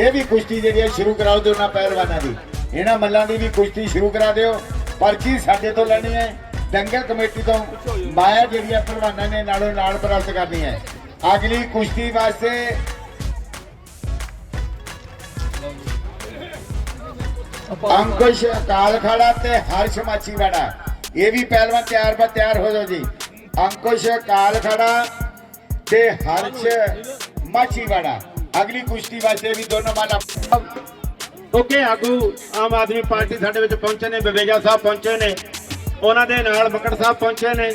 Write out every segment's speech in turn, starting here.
ਇਹ ਵੀ ਕੁਸ਼ਤੀ ਜਿਹੜੀ ਹੈ ਸ਼ੁਰੂ ਕਰਾਓ ਦਿਓ ਨਾ ਪਹਿਲਵਾਨਾਂ ਦੀ। ਇਹਨਾਂ ਮੱਲਾਂ ਦੀ ਵੀ ਕੁਸ਼ਤੀ ਸ਼ੁਰੂ ਕਰਾ ਦਿਓ। ਪਰਚੀ ਸਾਡੇ ਤੋਂ ਲੈਣੀ ਹੈ। ਦੰਗਲ ਕਮੇਟੀ ਤੋਂ ਮਾਇਆ ਜਿਹੜੀ ਹੈ ਪਹਿਲਵਾਨਾਂ ਨੇ ਨਾਲੋਂ ਨਾਲ ਪ੍ਰਾਪਤ ਕਰਨੀ ਹੈ। ਅਗਲੀ ਕੁਸ਼ਤੀ ਵਾਸਤੇ ਅੰਕੁਸ਼ ਕਾਲ ਤੇ ਹਰਸ਼ ਮਾਛੀਵਾੜਾ। ਇਹ ਵੀ ਪਹਿਲਵਾਨ ਤਿਆਰ ਬਾ ਤਿਆਰ ਹੋ ਜਾਓ ਜੀ। ਅੰਕੁਸ਼ ਕਾਲ ਖੜਾ ਤੇ ਹਰਸ਼ ਮਾਛੀਵਾੜਾ। ਅਗਲੀ ਕੁਸ਼ਤੀ ਵਾਸਤੇ ਵੀ ਦੋਨੋਂ ਮਾਲਾ ਓਕੇ, ਆਗੂ, ਆਮ ਆਦਮੀ ਪਾਰਟੀ ਸਾਡੇ ਵਿੱਚ ਪਹੁੰਚੇ ਨੇ, ਬਵੇਜਾ ਸਾਹਿਬ ਪਹੁੰਚੇ ਨੇ, ਉਹਨਾਂ ਦੇ ਨਾਲ ਮੱਕੜ ਸਾਹਿਬ ਪਹੁੰਚੇ ਨੇ।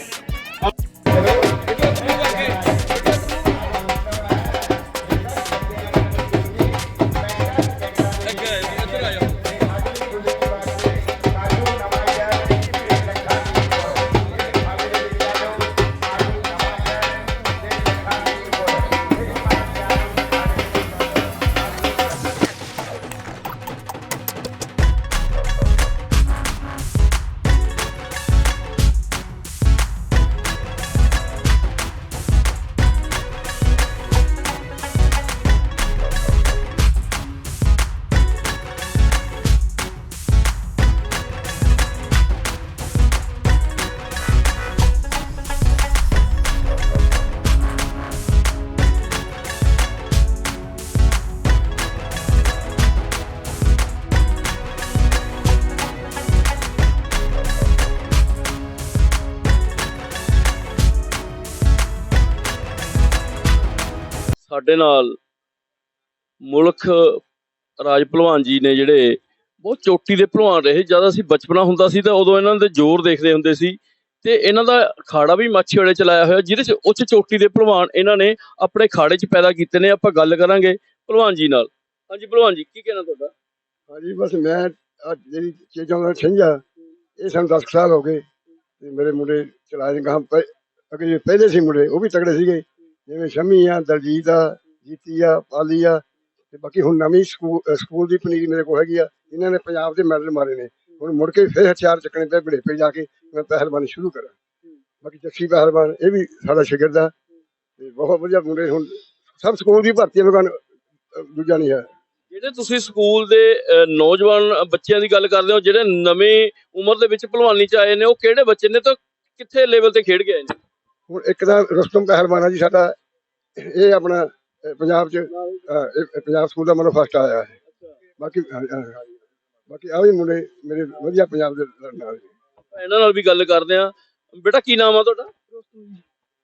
ਸਾਡੇ ਨਾਲ ਮੁਲਕ ਰਾਜ ਭਲਵਾਨ ਜੀ ਨੇ ਜਿਹੜੇ ਬਹੁਤ ਚੋਟੀ ਦੇ ਭਲਵਾਨ ਰਹੇ। ਜਦ ਅਸੀਂ ਬਚਪਨਾ ਹੁੰਦਾ ਸੀ ਤਾਂ ਉਦੋਂ ਇਹਨਾਂ ਦੇ ਜ਼ੋਰ ਦੇਖਦੇ ਹੁੰਦੇ ਸੀ ਤੇ ਇਹਨਾਂ ਦਾ ਖਾੜਾ ਵੀ ਮਾਛੀ ਵਾਲੇ ਚਲਾਇਆ ਹੋਇਆ, ਜਿਹਦੇ ਚ ਉੱਚ ਚੋਟੀ ਦੇ ਭਲਵਾਨ ਇਹਨਾਂ ਨੇ ਆਪਣੇ ਖਾੜੇ 'ਚ ਪੈਦਾ ਕੀਤੇ ਨੇ। ਆਪਾਂ ਗੱਲ ਕਰਾਂਗੇ ਭਲਵਾਨ ਜੀ ਨਾਲ। ਹਾਂਜੀ ਭਲਵਾਨ ਜੀ, ਕੀ ਕਹਿਣਾ ਤੁਹਾਡਾ? ਹਾਂਜੀ, ਬਸ ਮੈਂ ਅੱਜ ਜਿਹੜੀ ਚੀਜ਼ਾਂ ਦਾ ਛਿੰਝਾ, ਇਹ ਸਾਨੂੰ 10 ਸਾਲ ਹੋ ਗਏ ਤੇ ਮੇਰੇ ਮੁੰਡੇ ਚਲਾਏ ਗਾਂ ਅੱਗੇ ਪਹਿਲੇ ਸੀ ਮੁੰਡੇ, ਉਹ ਵੀ ਤਗੜੇ ਸੀਗੇ। ਜਿਵੇਂ ਸ਼ਮੀ ਆ ਦਲਜੀਤ ਆ ਜੀਤੀ ਆ ਪਾਲੀ ਆ ਤੇ ਬਾਕੀ ਹੁਣ ਨਵੀਂ ਸਕੂਲ ਦੀ ਪਨੀਰੀ ਮੇਰੇ ਕੋਲ ਹੈਗੀ ਆ ਇਹਨਾਂ ਨੇ ਪੰਜਾਬ ਦੇ ਮੈਡਲ ਮਾਰੇ ਨੇ। ਹੁਣ ਮੁੜ ਕੇ ਫਿਰ ਹਥਿਆਰ ਚੱਕਣੇ ਤੇ ਬੜੇਪੇ ਜਾ ਕੇ ਮੈਂ ਪਹਿਲਵਾਨੀ ਸ਼ੁਰੂ ਕਰਾਂ। ਬਾਕੀ ਜੱਸੀ ਪਹਿਲਵਾਨ ਇਹ ਵੀ ਸਾਡਾ ਸ਼ਾਗਿਰਦ ਆ ਤੇ ਬਹੁਤ ਵਧੀਆ ਮੁੰਡੇ ਹੁਣ ਸਭ ਸਕੂਲ ਦੀ ਭਰਤੀ ਲਗਾਨ ਦੂਜਾ ਨਹੀਂ ਹੈ। ਜਿਹੜੇ ਤੁਸੀਂ ਸਕੂਲ ਦੇ ਨੌਜਵਾਨ ਬੱਚਿਆਂ ਦੀ ਗੱਲ ਕਰਦੇ ਹੋ ਜਿਹੜੇ ਨਵੇਂ ਉਮਰ ਦੇ ਵਿੱਚ ਭਲਵਾਨੀ ਚ ਆਏ ਨੇ ਉਹ ਕਿਹੜੇ ਬੱਚੇ ਨੇ ਤਾਂ ਕਿੱਥੇ ਲੈਵਲ ਤੇ ਖੇਡ ਗਏ ਨੇ? ਹੁਣ ਇੱਕ ਤਾਂ ਰੁਸਤਮ ਪਹਿਲਵਾਨ ਆ ਜੀ ਸਾਡਾ ਇਹ ਆਪਣਾ ਅਹ, ਪੰਜਾਬ ਚ ਅਹ, ਇਹ- ਇਹ ਪੰਜਾਬ ਸਕੂਲ ਦਾ ਮਨੋਂ ਫਸਟ ਆਇਆ ਹੈ ਬਾਕੀ ਹਾਂ, ਹਾਂ, ਹਾਂ। ਬਾਕੀ ਆ ਵੀ ਮੁੰਡੇ ਮੇਰੇ ਵਧੀਆ ਪੰਜਾਬ ਦੇ ਲੜਨ ਵਾਲੇ ਨੇ। ਇਹਨਾਂ ਨਾਲ ਵੀ ਗੱਲ ਕਰਦੇ ਆ ਬੇਟਾ ਕੀ ਨਾਮ ਆ ਤੁਹਾਡਾ?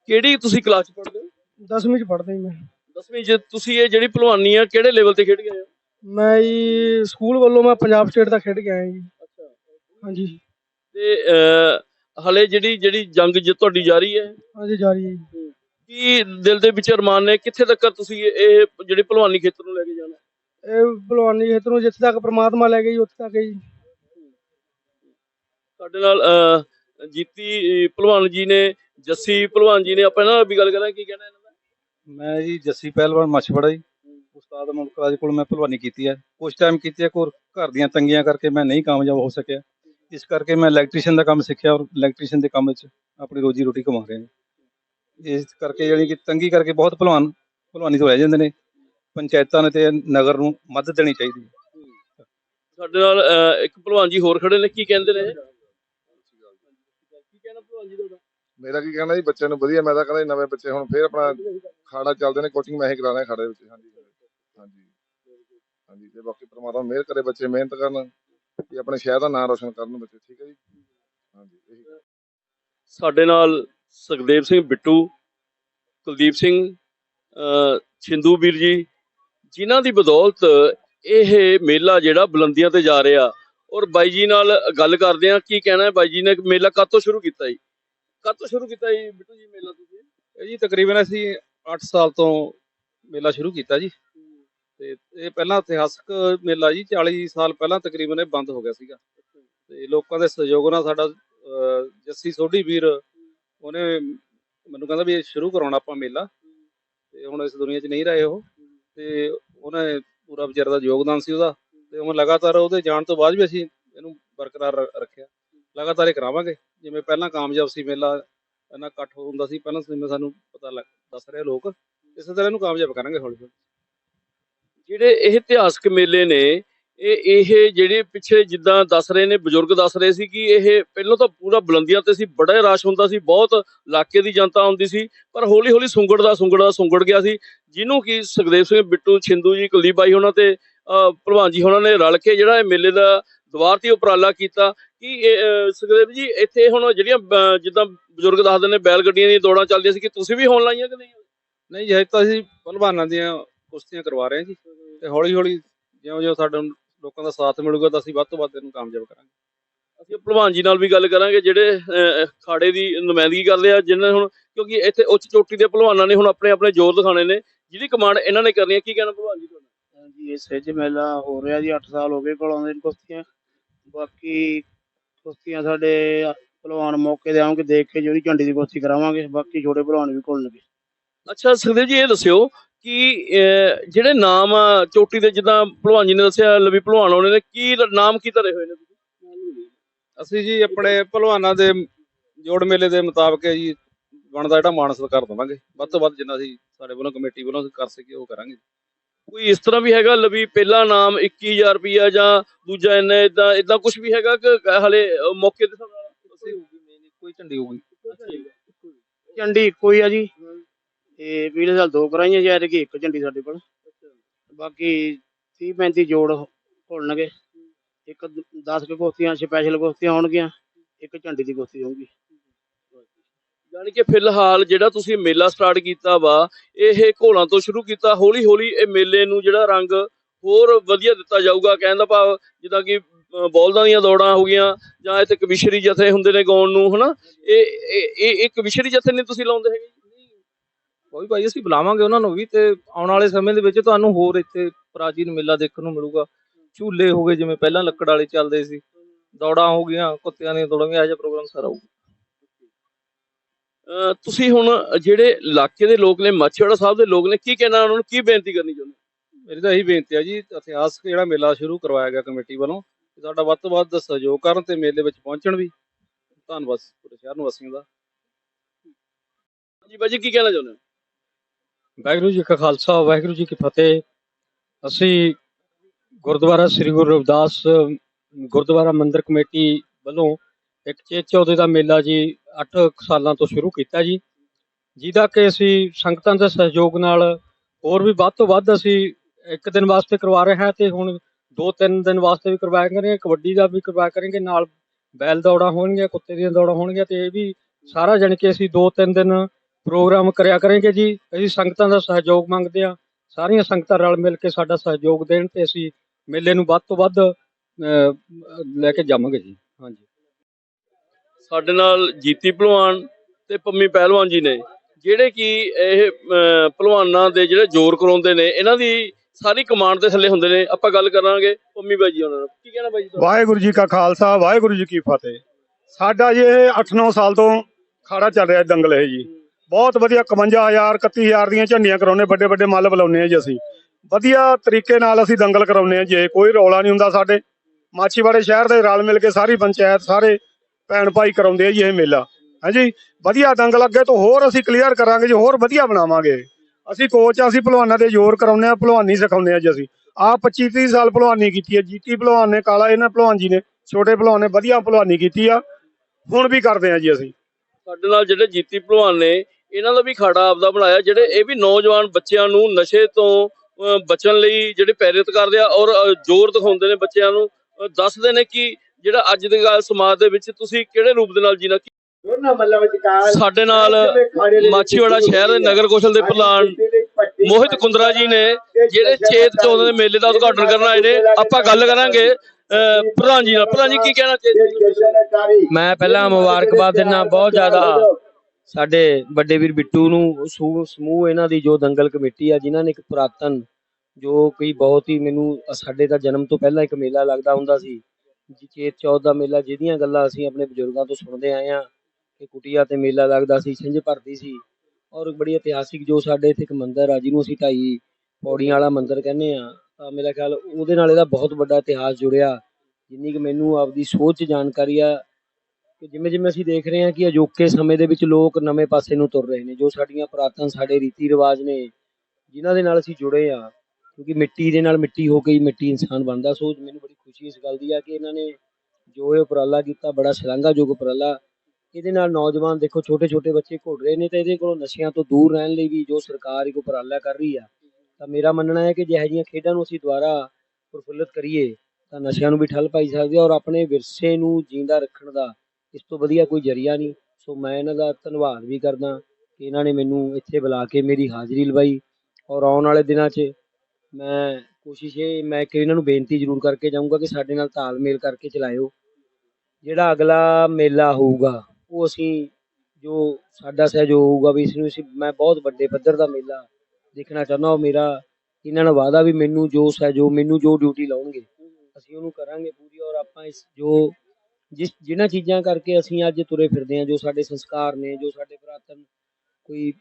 ਕਿਹੜੀ ਤੁਸੀਂ ਕਲਾਸ ਚ ਪੜ੍ਹਦੇ ਹੋ? 10ਵੀਂ ਚ ਪੜ੍ਹਦਾ ਜੀ ਮੈਂ। 10ਵੀਂ ਚ ਤੁਸੀਂ ਇਹ ਜਿਹੜੀ ਭਲਵਾਨੀ ਆ ਕਿਹੜੇ ਲੈਵਲ ਤੇ ਖੇਡ ਗਏ ਹੋ? ਮੈਂ ਜੀ ਸਕੂਲ ਵੱਲੋਂ ਮੈਂ ਪੰਜਾਬ ਸਟੇਟ ਦਾ ਖੇਡ ਕੇ ਆਇਆ ਜੀ। ਹਾਂਜੀ। ਤੇ ਅਹ, ਹਲੇ ਜਿਹੜੀ ਜਿਹੜੀ ਜੰਗ ਜ ਤੁਹਾਡੀ ਜਾਰੀ ਹੈ? ਹਾਂਜੀ ਜਾਰੀ ਹੈ ਜੀ। ਕੀ ਦਿਲ ਦੇ ਵਿੱਚ ਅਰਮਾਨ ਨੇ? ਕਿੱਥੇ ਤੱਕ ਤੁਸੀਂ ਇਹ ਜਿਹੜੇ ਭਲਵਾਨੀ ਖੇਤਰ ਨੂੰ ਲੈ ਕੇ ਜਾਣਾ? ਇਹ ਭਲਵਾਨੀ ਖੇਤਰ ਨੂੰ ਜਿੱਥੇ ਤੱਕ ਪ੍ਰਮਾਤਮਾ ਲੈ ਗਈ ਉੱਥੇ ਤੱਕ ਜੀ। ਸਾਡੇ ਨਾਲ ਜੀਤੀ ਭਲਵਾਨ ਜੀ ਨੇ ਜੱਸੀ ਭਲਵਾਨ ਜੀ ਨੇ ਆਪਾਂ ਇਹਨਾਂ ਨਾਲ ਵੀ ਗੱਲ ਕਰਾਂਗੇ ਕੀ ਕਹਿਣਾ ਇਹਨਾਂ ਦਾ? ਮੈਂ ਜੀ ਜੱਸੀ ਪਹਿਲਵਾਨ ਮੱਛਵੜਾ ਜੀ। ਉਸਤਾਦ ਮੁਲਕ ਰਾਜ ਕੋਲ ਮੈਂ ਭਲਵਾਨੀ ਕੀਤੀ ਹੈ। ਕੁਝ ਟਾਈਮ ਕੀਤੀ ਹੈ ਕੋਰ ਘਰ ਦੀਆਂ ਤੰਗੀਆਂ ਕਰਕੇ ਮੈਂ ਨਹੀਂ ਕਾਮਯਾਬ ਹੋ ਸਕਿਆ। ਇਸ ਕਰਕੇ ਮੈਂ ਇਲੈਕਟ੍ਰੀਸ਼ੀਅਨ ਦਾ ਕੰਮ ਸਿੱਖਿਆ ਔਰ ਇਲੈਕਟ੍ਰੀਸ਼ੀਅਨ ਦੇ ਕੰਮ ਵਿੱਚ ਆਪਣੀ ਰੋਜੀ ਰੋਟੀ ਕਮਾ ਰਿਹਾ ਹਾਂ ਇਸ ਕਰਕੇ ਯਾਨੀ ਕਿ ਤੰਗੀ ਕਰਕੇ ਬਹੁਤ ਭਲਵਾਨ ਭਲਵਾਨੀ ਤੋਂ ਰਹਿ ਜਾਂਦੇ ਨੇ। ਪੰਚਾਇਤਾਂ ਨੇ ਤੇ ਨਗਰ ਨੂੰ ਮਦਦ ਦੇਣੀ ਚਾਹੀਦੀ ਹੈ। ਸਾਡੇ ਨਾਲ ਅਹ, ਇੱਕ ਭਲਵਾਨ ਜੀ ਹੋਰ ਖੜੇ ਨੇ ਕੀ ਕਹਿੰਦੇ ਨੇ ਕੀ ਕਹਿਣਾ ਭਲਵਾਨ ਜੀ ਤੁਹਾਡਾ? ਮੇਰਾ ਕੀ ਕਹਿਣਾ ਜੀ ਬੱਚਿਆਂ ਨੂੰ ਵਧੀਆ ਮੈਂ ਤਾਂ ਕਹਿੰਦਾ ਜੀ ਨਵੇਂ ਬੱਚੇ ਹੁਣ ਫੇਰ ਆਪਣਾ ਖਾੜਾ ਚੱਲਦੇ ਨੇ ਕੋਚਿੰਗ ਮੈਂ ਹੀ ਕਰਾ ਰਿਹਾ ਖਾੜੇ ਵਿੱਚ ਹਾਂਜੀ। ਹਾਂਜੀ। ਹਾਂਜੀ ਤੇ ਬਾਕੀ ਪ੍ਰਮਾਤਮਾ ਮਿਹਰ ਕਰੇ ਬੱਚੇ ਮਿਹਨਤ ਕਰਨ ਤੇ ਆਪਣੇ ਸ਼ਹਿਰ ਦਾ ਨਾਮ ਰੋਸ਼ਨ ਕਰਨ ਬੱਚੇ ਠੀਕ ਹੈ ਜੀ? ਹਾਂਜੀ ਇਹੀ। ਸਾਡੇ ਨਾਲ ਸੁਖਦੇਵ ਸਿੰਘ ਬਿੱਟੂ ਕੁਲਦੀਪ ਸਿੰਘ ਛਿੰਦੂ ਵੀਰ ਜੀ ਜਿਨ੍ਹਾਂ ਦੀ ਬਦੌਲਤ ਇਹ ਮੇਲਾ ਜਿਹੜਾ ਬੁਲੰਦੀਆਂ ਤੇ ਜਾ ਰਿਹਾ। ਔਰ ਬਾਈ ਜੀ ਨਾਲ ਗੱਲ ਕਰਦੇ ਆ ਕੀ ਕਹਿਣਾ ਹੈ ਬਾਈ ਜੀ ਨੇ? ਮੇਲਾ ਕਦ ਤੋਂ ਸ਼ੁਰੂ ਕੀਤਾ ਜੀ? ਕਦ ਤੋਂ ਸ਼ੁਰੂ ਕੀਤਾ ਜੀ ਬਿੱਟੂ ਜੀ ਮੇਲਾ ਤੁਸੀਂ? ਇਹ ਜੀ ਤਕਰੀਬਨ ਅਸੀਂ 8 ਸਾਲ ਤੋਂ ਮੇਲਾ ਸ਼ੁਰੂ ਕੀਤਾ ਜੀ। ਤੇ ਇਹ ਪਹਿਲਾਂ ਇਤਿਹਾਸਕ ਮੇਲਾ ਜੀ 40 ਸਾਲ ਪਹਿਲਾਂ ਤਕਰੀਬਨ ਇਹ ਬੰਦ ਹੋ ਗਿਆ ਸੀਗਾ। ਤੇ ਲੋਕਾਂ ਦੇ ਸਹਿਯੋਗ ਨਾਲ ਸਾਡਾ ਜੱਸੀ ਸੋਢੀ ਵੀਰ ਉਹਨੇ ਮੈਨੂੰ ਕਹਿੰਦਾ ਵੀ ਇਹ ਸ਼ੁਰੂ ਕਰਾਉਣਾ ਆਪਾਂ ਮੇਲਾ। ਤੇ ਹੁਣ ਇਸ ਦੁਨੀਆ 'ਚ ਨਹੀਂ ਰਹੇ ਉਹ। ਤੇ ਉਹਨੇ ਪੂਰਾ ਵਿਚਾਰ ਦਾ ਯੋਗਦਾਨ ਸੀ ਉਹਦਾ। ਤੇ ਹੁਣ ਲਗਾਤਾਰ ਉਹਦੇ ਜਾਣ ਤੋਂ ਬਾਅਦ ਵੀ ਅਸੀਂ ਇਹਨੂੰ ਬਰਕਰਾਰ ਰੱਖਿਆ। ਲਗਾਤਾਰ ਇਹ ਕਰਾਵਾਂਗੇ। ਜਿਵੇਂ ਪਹਿਲਾਂ ਕਾਮਯਾਬ ਸੀ ਮੇਲਾ, ਇੰਨਾ ਇਕੱਠ ਹੁੰਦਾ ਸੀ, ਪਹਿਲਾਂ ਜਿਵੇਂ ਸਾਨੂੰ ਪਤਾ ਲੱਗ, ਦੱਸ ਰਹੇ ਲੋਕ। ਇਸੇ ਤਰ੍ਹਾਂ ਇਹਨੂੰ ਕਾਮਯਾਬ ਕਰਾਂਗੇ ਹੌਲੀ ਹੌਲੀ ਜਿਹੜੇ ਇਹ ਇਤਿਹਾਸਕ ਮੇਲੇ ਨੇ ਇਹ ਇਹ ਜਿਹੜੇ ਪਿੱਛੇ ਜਿੱਦਾਂ ਦੱਸ ਰਹੇ ਨੇ ਬਜ਼ੁਰਗ ਦੱਸ ਰਹੇ ਸੀ ਕਿ ਇਹ ਪਹਿਲਾਂ ਤਾਂ ਪੂਰਾ ਬੁਲੰਦੀਆਂ ਤੇ ਸੀ ਬੜਾ ਰਸ਼ ਹੁੰਦਾ ਸੀ ਬਹੁਤ ਇਲਾਕੇ ਦੀ ਜਨਤਾ ਆਉਂਦੀ ਸੀ ਪਰ ਹੌਲੀ ਹੌਲੀ ਸੁੰਗੜ ਦਾ ਸੁੰਗੜ ਗਿਆ ਸੀ। ਜਿਹਨੂੰ ਕਿ ਸੁਖਦੇਵ ਸਿੰਘ ਬਿੱਟੂ ਛਿੰਦੂ ਜੀ ਕੁਲਦੀਪ ਬਾਈ ਉਹਨਾਂ ਤੇ ਭਲਵਾਨ ਜੀ ਉਹਨਾਂ ਨੇ ਰਲ ਕੇ ਜਿਹੜਾ ਇਹ ਮੇਲੇ ਦਾ ਦੁਆਰ ਤੇ ਉਪਰਾਲਾ ਕੀਤਾ ਕਿ ਇਹ, ਸੁਖਦੇਵ ਜੀ ਇੱਥੇ ਹੁਣ ਜਿਹੜੀਆਂ ਜਿੱਦਾਂ ਬਜ਼ੁਰਗ ਦੱਸਦੇ ਨੇ ਬੈਲ ਗੱਡੀਆਂ ਦੀਆਂ ਦੌੜਾਂ ਚੱਲਦੀਆਂ ਸੀ ਕਿ ਤੁਸੀਂ ਵੀ ਹੋਣ ਲਾਈਆਂ ਕਿ ਨਹੀਂ? ਨਹੀਂ ਜੇ ਤਾਂ ਅਸੀਂ ਭਲਵਾਨਾਂ ਦੀਆਂ ਕੁਸ਼ਤੀਆਂ ਕਰਵਾ ਰਹੇ ਹਾਂ ਜੀ। ਤੇ ਹੌਲੀ ਹੌਲੀ ਜਿਉਂ ਜਿਉਂ ਸਾਡੇ ਲੋਕਾਂ ਦਾ ਸਾਥ ਮਿਲੂਗਾ ਤਾਂ ਅਸੀਂ ਵੱਧ ਤੋਂ ਵੱਧ ਇਹਨੂੰ ਕਾਮਯਾਬ ਕਰਾਂਗੇ। ਅਸੀਂ ਭਲਵਾਨ ਜੀ ਨਾਲ ਵੀ ਗੱਲ ਕਰਾਂਗੇ ਜਿਹੜੇ ਖਾੜੇ ਦੀ ਨੁਮਾਇੰਦਗੀ ਕਰਦੇ ਆ ਜਿਨ੍ਹਾਂ ਨੇ ਹੁਣ ਕਿਉਂਕਿ ਇੱਥੇ ਉੱਚ ਚੋਟੀ ਦੇ ਭਲਵਾਨਾਂ ਨੇ ਹੁਣ ਆਪਣੇ ਆਪਣੇ ਜ਼ੋਰ ਦਿਖਾਣੇ ਨੇ ਜਿਹਦੀ ਕਮਾਂਡ ਇਹਨਾਂ ਨੇ ਕਰਨੀ ਹੈ। ਕੀ ਕਹਿਣਾ ਭਲਵਾਨ ਜੀ ਤੁਹਾਡਾ? ਹਾਂਜੀ ਇਹ ਸਹਿਜ ਮੇਲਾ ਹੋ ਰਿਹਾ ਜੀ 8 ਸਾਲ ਹੋ ਗਏ ਘੁਲਾਉਂਦੇ ਨੂੰ ਕੁਸ਼ਤੀਆਂ। ਬਾਕੀ ਕੁਸ਼ਤੀਆਂ ਸਾਡੇ ਪਹਿਲਵਾਨ ਮੌਕੇ ਦੇ ਆਉਣਗੇ ਦੇਖ ਕੇ ਜਿਹੜੀ ਝੰਡੀ ਦੀ ਕੁਸ਼ਤੀ ਕਰਾਵਾਂਗੇ ਬਾਕੀ ਛੋਟੇ ਪਹਿਲਵਾਨ ਵੀ ਘੁਲਣਗੇ। ਅੱਛਾ ਸੁਖਦੇਵ ਜੀ ਇਹ ਦੱਸਿਓ ਕਿ ਜਿਹੜੇ ਨਾਮ ਆ ਚੋਟੀ ਦੇ ਜਿੱਦਾਂ ਭਲਵਾਨ ਜੀ ਨੇ ਦੱਸਿਆ ਲਵੀ ਭਲਵਾਨ ਹੋਣੇ ਨੇ ਕੀ ਨਾਮ ਕੀ ਧਰੇ ਹੋਏ ਨੇ ਅਸੀਂ ਜੀ ਆਪਣੇ ਪਹਿਲਵਾਨਾਂ ਦੇ ਜੋੜ ਮੇਲੇ ਦੇ ਮੁਤਾਬਕ ਜੀ ਬਣਦਾ ਜਿਹੜਾ ਮਾਣ ਸਤਿਕਾਰ ਦੇਵਾਂਗੇ। ਵੱਧ ਤੋਂ ਵੱਧ ਜਿੰਨਾ ਅਸੀਂ ਸਾਡੇ ਵੱਲੋਂ ਕਮੇਟੀ ਵੱਲੋਂ ਕਰ ਸਕੀਏ ਉਹ ਕਰਾਂਗੇ। ਕੋਈ ਇਸ ਤਰ੍ਹਾਂ ਵੀ ਹੈਗਾ ਲਵੀ ਪਹਿਲਾ ਨਾਮ 21000 ਰੁਪਿਆ ਜਾਂ ਦੂਜਾ ਇੰਨਾ ਇਦਾਂ ਇਦਾਂ ਕੁਝ ਵੀ ਹੈਗਾ ਕਿ ਹਲੇ ਮੌਕੇ ਨਾਲ ਅਸੀਂ ਕੋਈ ਝੰਡੀ ਹੋਊਗੀ। ਝੰਡੀ ਹੀ ਆ ਜੀ। ਤੇ ਪਿਛਲੇ ਸਾਲ ਦੋ ਕਰਾਈਆਂ ਸ਼ਾਇਦ ਕਿ ਇੱਕ ਝੰਡੀ ਸਾਡੇ ਕੋਲ। ਬਾਕੀ 30 35 ਜੋੜ ਘੁਲਣਗੇ ਇੱਕ 10 ਕੁ ਕੁਸ਼ਤੀਆਂ ਸਪੈਸ਼ਲ ਕੁਸ਼ਤੀਆਂ ਹੋਣਗੀਆਂ, ਇੱਕ ਝੰਡੀ ਦੀ ਕੁਸ਼ਤੀ ਹੋਊਗੀ। ਯਾਨੀ ਕਿ ਫਿਲਹਾਲ ਜਿਹੜਾ ਤੁਸੀਂ ਮੇਲਾ ਸਟਾਰਟ ਕੀਤਾ ਵਾ, ਇਹ ਘੋਲਾਂ ਤੋਂ ਸ਼ੁਰੂ ਕੀਤਾ ਹੌਲੀ ਹੌਲੀ ਇਹ ਮੇਲੇ ਨੂੰ ਜਿਹੜਾ ਰੰਗ ਹੋਰ ਵਧੀਆ ਦਿੱਤਾ ਜਾਊਗਾ। ਕਹਿਣ ਦਾ ਭਾਵ ਜਿੱਦਾਂ ਕਿ ਬੋਲਦਾਂ ਦੀਆਂ ਦੌੜਾਂ ਹੋ ਗਈਆਂ, ਜਾਂ ਇੱਥੇ ਕਵਿਸ਼ਰੀ ਜਥੇ ਹੁੰਦੇ ਨੇ ਗਾਉਣ ਨੂੰ, ਹਨਾ? ਇਹ, ਇਹ- ਇਹ ਇਹ ਕਵਿਸ਼ਰੀ ਜਥੇ ਨੇ ਤੁਸੀਂ ਲਾਉਂਦੇ ਹੈਗੇ? ਕੋਈ ਭਾਈ ਅਸੀਂ ਬੁਲਾਵਾਂਗੇ ਉਹਨਾਂ ਨੂੰ ਵੀ ਤੇ ਆਉਣ ਵਾਲੇ ਸਮੇਂ ਦੇ ਵਿੱਚ ਤੁਹਾਨੂੰ ਹੋਰ ਇੱਥੇ ਪ੍ਰਾਚੀਨ ਮੇਲਾ ਦੇਖਣ ਨੂੰ ਮਿਲੂਗਾ। ਝੂਲੇ ਹੋ ਗਏ ਜਿਵੇਂ ਪਹਿਲਾਂ ਲੱਕੜ ਵਾਲੇ ਚੱਲਦੇ ਸੀ। ਦੌੜਾਂ ਹੋ ਗਈਆਂ ਕੁੱਤਿਆਂ ਦੀਆਂ ਦੌੜਾਂ ਵੀ ਇਹੋ ਜਿਹਾ ਪ੍ਰੋਗਰਾਮ ਸਾਰਾ ਹੋਊਗਾ। ਤੁਸੀਂ ਹੁਣ ਜਿਹੜੇ ਇਲਾਕੇ ਦੇ ਲੋਕ ਨੇ ਮਾਛੀਵਾੜਾ ਸਾਹਿਬ ਦੇ ਲੋਕ ਨੇ ਕੀ ਕਹਿਣਾ ਉਹਨਾਂ ਨੂੰ ਕੀ ਬੇਨਤੀ ਕਰਨੀ ਚਾਹੁੰਦੇ ਮੇਰੀ ਤਾਂ ਇਹੀ ਬੇਨਤੀ ਹੈ ਜੀ ਇਤਿਹਾਸਕ ਜਿਹੜਾ ਮੇਲਾ ਸ਼ੁਰੂ ਕਰਵਾਇਆ ਗਿਆ ਕਮੇਟੀ ਵੱਲੋਂ ਸਾਡਾ ਵੱਧ ਤੋਂ ਵੱਧ ਸਹਿਯੋਗ ਕਰਨ ਤੇ ਮੇਲੇ ਵਿੱਚ ਪਹੁੰਚਣ ਵੀ। ਧੰਨਵਾਦ ਪੂਰੇ ਸ਼ਹਿਰ ਨੂੰ ਵਾਸੀਆਂ ਦਾ। ਜੀ ਬਾਜੀ ਕੀ ਕਹਿਣਾ ਚਾਹੁੰਦੇ ਹੋ? ਵਾਹਿਗੁਰੂ ਜੀ ਕਾ ਖਾਲਸਾ, ਵਾਹਿਗੁਰੂ ਜੀ ਕੀ ਫਤਿਹ। ਅਸੀਂ ਗੁਰਦੁਆਰਾ ਸ੍ਰੀ ਗੁਰੂ ਰਵਿਦਾਸ ਗੁਰਦੁਆਰਾ ਮੰਦਿਰ ਕਮੇਟੀ ਵੱਲੋਂ ਇੱਕ ਚੇਚੌਦੇ ਦਾ ਮੇਲਾ ਜੀ 8 ਸਾਲਾਂ ਤੋਂ ਸ਼ੁਰੂ ਕੀਤਾ ਜੀ, ਜਿਹਦਾ ਕਿ ਅਸੀਂ ਸੰਗਤਾਂ ਦੇ ਸਹਿਯੋਗ ਨਾਲ ਹੋਰ ਵੀ ਵੱਧ ਤੋਂ ਵੱਧ ਅਸੀਂ ਇੱਕ ਦਿਨ ਵਾਸਤੇ ਕਰਵਾ ਰਹੇ ਹਾਂ ਤੇ ਹੁਣ ਦੋ ਤਿੰਨ ਦਿਨ ਵਾਸਤੇ ਵੀ ਕਰਵਾਇਆ ਕਰਾਂਗੇ, ਕਬੱਡੀ ਦਾ ਵੀ ਕਰਵਾਇਆ ਕਰਾਂਗੇ, ਨਾਲ ਬੈਲ ਦੌੜਾਂ ਹੋਣਗੀਆਂ, ਕੁੱਤੇ ਦੀਆਂ ਦੌੜਾਂ ਹੋਣਗੀਆਂ ਤੇ ਇਹ ਵੀ ਸਾਰਾ ਜਾਣੀ ਕਿ ਅਸੀਂ ਦੋ ਤਿੰਨ ਦਿਨ ਪ੍ਰੋਗਰਾਮ ਕਰਿਆ ਕਰਾਂਗੇ ਜੀ। ਅਸੀਂ ਸੰਗਤਾਂ ਦਾ ਸਹਿਯੋਗ ਮੰਗਦੇ ਹਾਂ। ਸਾਰੀਆਂ ਸੰਗਤਾਂ ਰਲ ਮਿਲ ਕੇ ਸਾਡਾ ਸਹਿਯੋਗ ਦੇਣ ਤੇ ਅਸੀਂ ਮੇਲੇ ਨੂੰ ਵੱਧ ਤੋਂ ਵੱਧ ਅਹ, ਲੈ ਕੇ ਜਾਵਾਂਗੇ ਜੀ। ਹਾਂਜੀ। ਸਾਡੇ ਨਾਲ ਜੀਤੀ ਭਲਵਾਨ ਤੇ ਪੰਮੀ ਪਹਿਲਵਾਨ ਜੀ ਨੇ ਜਿਹੜੇ ਕਿ ਇਹ ਅਹ, ਭਲਵਾਨਾਂ ਦੇ ਜਿਹੜੇ ਜ਼ੋਰ ਕਰਾਉਂਦੇ ਨੇ ਇਹਨਾਂ ਦੀ ਸਾਰੀ ਕਮਾਂਡ ਦੇ ਥੱਲੇ ਹੁੰਦੇ ਨੇ। ਆਪਾਂ ਗੱਲ ਕਰਾਂਗੇ ਪੰਮੀ ਬਾਈ ਜੀ ਉਹਨਾਂ ਨਾਲ। ਕੀ ਕਹਿਣਾ ਬਾਈ ਜੀ? ਵਾਹਿਗੁਰੂ ਜੀ ਕਾ ਖਾਲਸਾ ਵਾਹਿਗੁਰੂ ਜੀ ਕੀ ਫਤਿਹ। ਸਾਡਾ ਜੀ ਇਹ 8-9 ਸਾਲ ਤੋਂ ਖਾੜਾ ਚੱਲ ਰਿਹਾ ਦੰਗਲ ਇਹ ਜੀ। ਬਹੁਤ ਵਧੀਆ 51000 31000 ਦੀਆਂ ਝੰਡੀਆਂ ਕਰਾਉਨੇ ਵੱਡੇ ਵੱਡੇ ਮੱਲ ਬੁਲਾਉਂਦੇ ਆ ਜੀ ਅਸੀਂ। ਵਧੀਆ ਤਰੀਕੇ ਨਾਲ ਅਸੀਂ ਦੰਗਲ ਕਰਾਉਨੇ ਆ ਜੇ ਕੋਈ ਰੌਲਾ ਨਹੀਂ ਹੁੰਦਾ ਸਾਡੇ। ਮਾਛੀਵਾੜੇ ਸ਼ਹਿਰ ਦੇ ਰਲ ਮਿਲ ਕੇ ਸਾਰੀ ਪੰਚਾਇਤ, ਸਾਰੇ ਭੈਣ ਭਾਈ ਕਰਾਉਂਦੇ ਆ ਜੀ ਇਹ ਮੇਲਾ। ਹਾਂਜੀ ਵਧੀਆ ਦੰਗਲ ਅੱਗੇ ਤੋਂ ਹੋਰ ਅਸੀਂ ਕਲੀਅਰ ਕਰਾਂਗੇ ਜੀ, ਹੋਰ ਵਧੀਆ ਬਣਾਵਾਂਗੇ। ਅਸੀਂ ਕੋਚ ਆ ਅਸੀਂ ਭਲਵਾਨਾਂ ਦੇ ਜ਼ੋਰ ਕਰਾਉਂਦੇ ਆ ਭਲਵਾਨੀ ਸਿਖਾਉਂਦੇ ਆ ਜੀ ਅਸੀਂ। ਆ 25 30 ਸਾਲ ਭਲਵਾਨੀ ਕੀਤੀ ਹੈ, ਜੀਤੀ ਭਲਵਾਨ ਨੇ, ਕਾਲਾ ਇਹਨਾਂ ਭਲਵਾਨ ਜੀ ਨੇ, ਛੋਟੇ ਭਲਵਾਨ ਨੇ, ਵਧੀਆ ਭਲਵਾਨੀ ਕੀਤੀ ਆ। ਹੁਣ ਵੀ ਕਰਦੇ ਆ ਜੀ ਅਸੀਂ। ਸਾਡੇ ਨਾਲ ਜਿਹੜੇ ਜੀਤੀ ਭਲਵਾਨ ਨੇ ਇਹਨਾਂ ਦਾ ਵੀ ਖਾੜਾ ਆਪਦਾ ਬਣਾਇਆ ਜਿਹੜੇ ਇਹ ਵੀ ਨੌਜਵਾਨ ਬੱਚਿਆਂ ਨੂੰ ਨਸ਼ੇ ਤੋਂ ਬਚਣ ਲਈ ਜਿਹੜੇ ਪ੍ਰੇਰਿਤ ਕਰਦੇ ਆ ਔਰ ਜ਼ੋਰ ਦਿਖਾਉਂਦੇ ਨੇ ਬੱਚਿਆਂ ਨੂੰ ਦੱਸਦੇ ਨੇ ਕਿ ਜਿਹੜਾ ਅੱਜ ਦੇ ਗਾ- ਸਮਾਜ ਦੇ ਵਿੱਚ ਤੁਸੀਂ ਕਿਹੜੇ ਰੂਪ ਦੇ ਨਾਲ ਜੀਣਾ ਸਾਡੇ ਨਾਲ ਮਾਛੀਵਾੜਾ ਸ਼ਹਿਰ ਦੇ ਨਗਰ ਕੌਸ਼ਲ ਦੇ ਪ੍ਰਧਾਨ ਮੋਹਿਤ ਕੁੰਦਰਾ ਜੀ ਨੇ ਜਿਹੜੇ ਚੇਤ ਚੌਦਾਂ ਦੇ ਮੇਲੇ ਦਾ ਉਦਘਾਟਨ ਕਰਨ ਆਏ ਨੇ ਆਪਾਂ ਗੱਲ ਕਰਾਂਗੇ ਪ੍ਰਧਾਨ ਜੀ ਨਾਲ। ਪ੍ਰਧਾਨ ਜੀ ਕੀ ਕਹਿਣਾ ਚਾਹੀਦੇ? ਮੈਂ ਪਹਿਲਾਂ ਮੁਬਾਰਕਬਾਦ ਦਿੰਦਾ ਬਹੁਤ ਜ਼ਿਆਦਾ। ਸਾਡੇ ਵੱਡੇ ਵੀਰ ਬਿੱਟੂ ਨੂੰ ਸੂ- ਸਮੂਹ ਇਹਨਾਂ ਦੀ ਜੋ ਦੰਗਲ ਕਮੇਟੀ ਆ, ਜਿਨ੍ਹਾਂ ਨੇ ਇੱਕ ਪੁਰਾਤਨ ਜੋ ਕੋਈ ਬਹੁਤ ਹੀ ਮੈਨੂੰ ਸਾਡੇ ਦਾ ਜਨਮ ਤੋਂ ਪਹਿਲਾਂ ਇੱਕ ਮੇਲਾ ਲੱਗਦਾ ਹੁੰਦਾ ਸੀ, ਜੀ ਚੇਤ ਚੌਥ ਦਾ ਮੇਲਾ, ਜਿਹਦੀਆਂ ਗੱਲਾਂ ਅਸੀਂ ਆਪਣੇ ਬਜ਼ੁਰਗਾਂ ਤੋਂ ਸੁਣਦੇ ਆਏ ਆ ਕਿ ਕੁਟੀਆ ਤੇ ਮੇਲਾ ਲੱਗਦਾ ਸੀ, ਛਿੰਝ ਭਰਦੀ ਸੀ ਔਰ ਬੜੀ ਇਤਿਹਾਸਿਕ ਜੋ ਸਾਡੇ ਇੱਥੇ ਇੱਕ ਮੰਦਿਰ ਆ, ਜਿਹਨੂੰ ਅਸੀਂ ਢਾਈ ਪੌੜੀਆਂ ਵਾਲਾ ਮੰਦਿਰ ਕਹਿੰਦੇ ਆ ਤਾਂ ਮੇਰਾ ਖਿਆਲ ਉਹਦੇ ਨਾਲ ਇਹਦਾ ਬਹੁਤ ਵੱਡਾ ਇਤਿਹਾਸ ਜੁੜਿਆ, ਜਿੰਨੀ ਕਿ ਮੈਨੂੰ ਆਪਦੀ ਸੋਚ ਜਾਣਕਾਰੀ ਆ ਕਿ ਜਿਵੇਂ ਜਿਵੇਂ ਅਸੀਂ ਦੇਖ ਰਹੇ ਹਾਂ ਕਿ ਅਜੋਕੇ ਸਮੇਂ ਦੇ ਵਿੱਚ ਲੋਕ ਨਵੇਂ ਪਾਸੇ ਨੂੰ ਤੁਰ ਰਹੇ ਨੇ, ਜੋ ਸਾਡੀਆਂ ਪੁਰਾਤਨ ਸਾਡੇ ਰੀਤੀ ਰਿਵਾਜ ਨੇ, ਜਿਨ੍ਹਾਂ ਦੇ ਨਾਲ ਅਸੀਂ ਜੁੜੇ ਆ ਕਿਉਂਕਿ ਮਿੱਟੀ ਦੇ ਨਾਲ ਮਿੱਟੀ ਹੋ ਕੇ ਹੀ ਮਿੱਟੀ ਇਨਸਾਨ ਬਣਦਾ। ਸੋ ਮੈਨੂੰ ਬੜੀ ਖੁਸ਼ੀ ਇਸ ਗੱਲ ਦੀ ਆ ਕਿ ਇਹਨਾਂ ਨੇ ਜੋ ਇਹ ਉਪਰਾਲਾ ਕੀਤਾ, ਬੜਾ ਸ਼ਲਾਘਾਯੋਗ ਉਪਰਾਲਾ। ਇਹਦੇ ਨਾਲ ਨੌਜਵਾਨ ਦੇਖੋ ਛੋਟੇ ਛੋਟੇ ਬੱਚੇ ਘੁਲ ਰਹੇ ਨੇ ਤੇ ਇਹਦੇ ਕੋਲੋਂ ਨਸ਼ਿਆਂ ਤੋਂ ਦੂਰ ਰਹਿਣ ਲਈ ਵੀ ਜੋ ਸਰਕਾਰ ਇੱਕ ਉਪਰਾਲਾ ਕਰ ਰਹੀ ਆ, ਤਾਂ ਮੇਰਾ ਮੰਨਣਾ ਹੈ ਕਿ ਜਿਹੋ ਜਿਹੀਆਂ ਖੇਡਾਂ ਨੂੰ ਅਸੀਂ ਦੁਬਾਰਾ ਪ੍ਰਫੁੱਲਤ ਕਰੀਏ, ਤਾਂ ਨਸ਼ਿਆਂ ਨੂੰ ਵੀ ਠੱਲ ਪਾਈ ਸਕਦੇ ਹੈ ਔਰ ਆਪਣੇ ਵਿਰਸੇ ਨੂੰ ਜਿੰਦਾ ਰੱਖਣ ਦਾ ਇਸ ਤੋਂ ਵਧੀਆ ਕੋਈ ਜਰੀਆ ਨਹੀਂ। ਸੋ ਮੈਂ ਇਹਨਾਂ ਦਾ ਧੰਨਵਾਦ ਵੀ ਕਰਦਾ ਕਿ ਇਹਨਾਂ ਨੇ ਮੈਨੂੰ ਇੱਥੇ ਬੁਲਾ ਕੇ ਮੇਰੀ ਹਾਜ਼ਰੀ ਲਵਾਈ ਔਰ ਆਉਣ ਵਾਲੇ ਦਿਨਾਂ 'ਚ ਮੈਂ ਕੋਸ਼ਿਸ਼ ਇਹ, ਮੈਂ ਕਿ ਇਹਨਾਂ ਨੂੰ ਬੇਨਤੀ ਜ਼ਰੂਰ ਕਰਕੇ ਜਾਊਂਗਾ ਕਿ ਸਾਡੇ ਨਾਲ ਤਾਲਮੇਲ ਕਰਕੇ ਚਲਾਇਓ। ਜਿਹੜਾ ਅਗਲਾ ਮੇਲਾ ਹੋਊਗਾ, ਉਹ ਅਸੀਂ ਜੋ ਸਾਡਾ ਸਹਿਯੋਗ ਹੋਊਗਾ ਵੀ ਇਸ ਨੂੰ ਅਸੀਂ, ਮੈਂ ਬਹੁਤ ਵੱਡੇ ਪੱਧਰ ਦਾ ਮੇਲਾ ਦੇਖਣਾ ਚਾਹੁੰਦਾ, ਉਹ ਮੇਰਾ ਇਹਨਾਂ ਨਾਲ ਵਾਅਦਾ ਵੀ ਮੈਨੂੰ ਜੋ ਸਹਿਯੋਗ, ਮੈਨੂੰ ਜੋ ਡਿਊਟੀ ਲਾਉਣਗੇ, ਅਸੀਂ ਉਹਨੂੰ ਕਰਾਂਗੇ ਪੂਰੀ ਔਰ ਆਪਾਂ ਇਸ ਜੋ ਜਿਸ ਜਿਨ੍ਹਾਂ ਚੀਜ਼ਾਂ ਕਰਕੇ ਅਸੀਂ ਅੱਜ ਤੁਰੇ ਫਿਰਦੇ ਹਾਂ, ਜੋ ਸਾਡੇ ਸੰਸਕਾਰ ਨੇ, ਜੋ ਸਾਡੇ ਪੁਰਾਤਨ ਕੋਈ